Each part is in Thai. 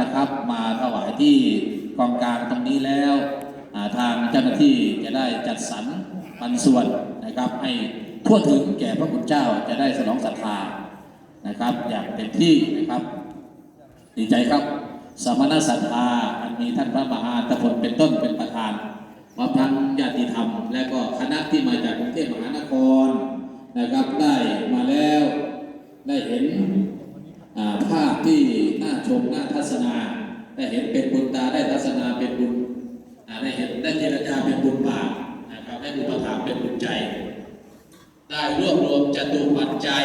นะครับ มาถวายที่กองกลางตรงนี้แล้วาทางเจ้าหน้าที่จะได้จัดสรรปันส่วนนะครับ ให้ทั่วถึงแก่พระคุณเจ้าจะได้สนองศรัทธานะครับ อย่างเต็มที่นะครับดีใจครับ สมณศรัทธาอันมีท่านพระมหาตะพลเป็นต้นเป็นประธานพร้อมทั้งญาติธรรม และก็คณะที่มาจากกรุงเทพมหานครนะครับได้มาแล้วได้เห็น ภาพที่น่าชมน่าทัศนาได้เห็นเป็นบุญตาได้ทัศนาเป็นบุญได้เห็นได้เจรจาเป็นบุญปากนะครับได้อุปถัมภ์เป็นบุญใจ ได้รวบรวมจตุปัจจัย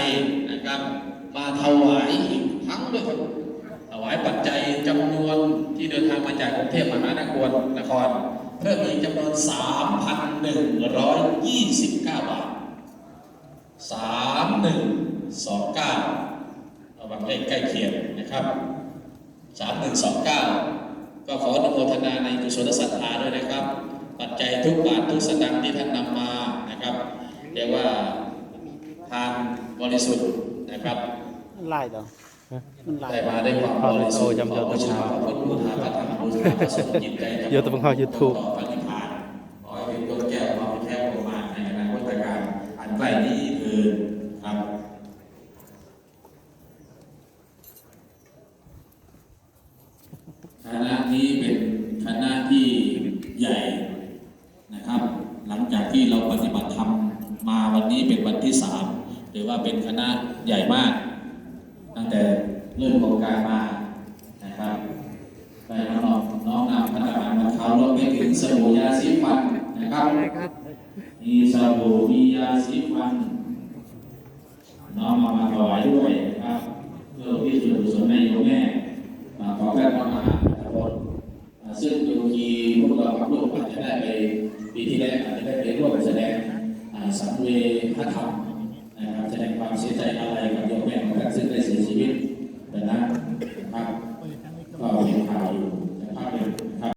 นะครับ มาถวายทั้งด้วยถวายปัจจัยจำนวนที่เดินทางมาจากกรุงเทพมหานครนครเพิ่มอีกจำนวน 3,129 บาท 3 1 2 9 ระวังเลขใกล้เคียงนะครับสามหนึ่งสองเก้าก็ขออนุโมทนาในกุศลศรัทธาด้วยนะครับ ปัจจัยทุกบาททุกสตางค์ที่ท่านนำมานะครับเรียกว่าทานบริสุทธิ์นะครับไล่ต่อได้มาได้ความบริสุทธิ์ขอประชาชนผู้ทานประทานผู้าประสบจิตใจเยอะตัวงข้ายูทูบปฏิภาณขอให้เป็นต้นแก้วความแค่ประมาณในอนาคตการอันใกล้นี้คือ คณะนี้เป็นคณะที่ใหญ่นะครับ หลังจากที่เราปฏิบัติธรรมมาวันนี้เป็นวันที่สามถือว่าเป็นคณะใหญ่มาก ตั้งแต่เริ่มโครงการมานะครับได้น้องน้องนำพนักงานมาเขาลงไปถึงสบู่ยาสีฟันนะครับมีสบู่มียาสีฟันน้องมามาถวายด้วยนะครับเพื่อที่ส่วนกุศลแม่โยมแม่อ่าขอแพทย์พระมหาพลอ่าซึ่งโยคีพวกเรากับลูกอา จะได้ไปปีที่แล้วอาจจะได้ไปร่วมแสดงอ่าสังเวชพระธรรมนะครับแสดงความเสียใจอะไรกับโยมแม่ของท่านซึ่งได้เสียชีวิต